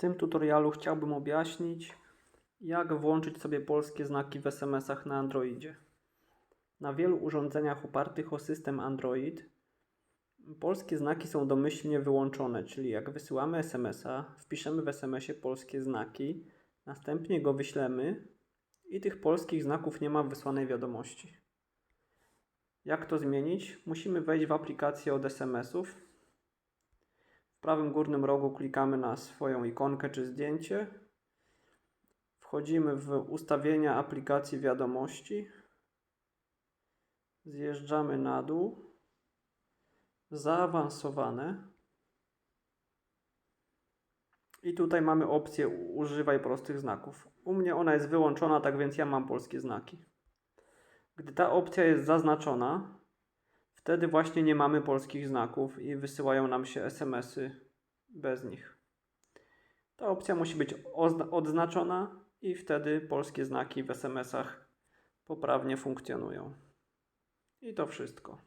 tym tutorialu chciałbym objaśnić, jak włączyć sobie polskie znaki w SMS-ach na Androidzie. Na wielu urządzeniach opartych o system Android polskie znaki są domyślnie wyłączone, czyli jak wysyłamy SMS-a, wpiszemy w SMS-ie polskie znaki, następnie go wyślemy i tych polskich znaków nie ma w wysłanej wiadomości. Jak to zmienić? Musimy wejść w aplikację od SMS-ów. W prawym górnym rogu klikamy na swoją ikonkę czy zdjęcie. Wchodzimy w ustawienia aplikacji wiadomości. Zjeżdżamy na dół. Zaawansowane. I tutaj mamy opcję używaj prostych znaków. U mnie ona jest wyłączona, tak więc ja mam polskie znaki. Gdy ta opcja jest zaznaczona, wtedy właśnie nie mamy polskich znaków i wysyłają nam się SMS-y bez nich. Ta opcja musi być odznaczona i wtedy polskie znaki w SMS-ach poprawnie funkcjonują. I to wszystko.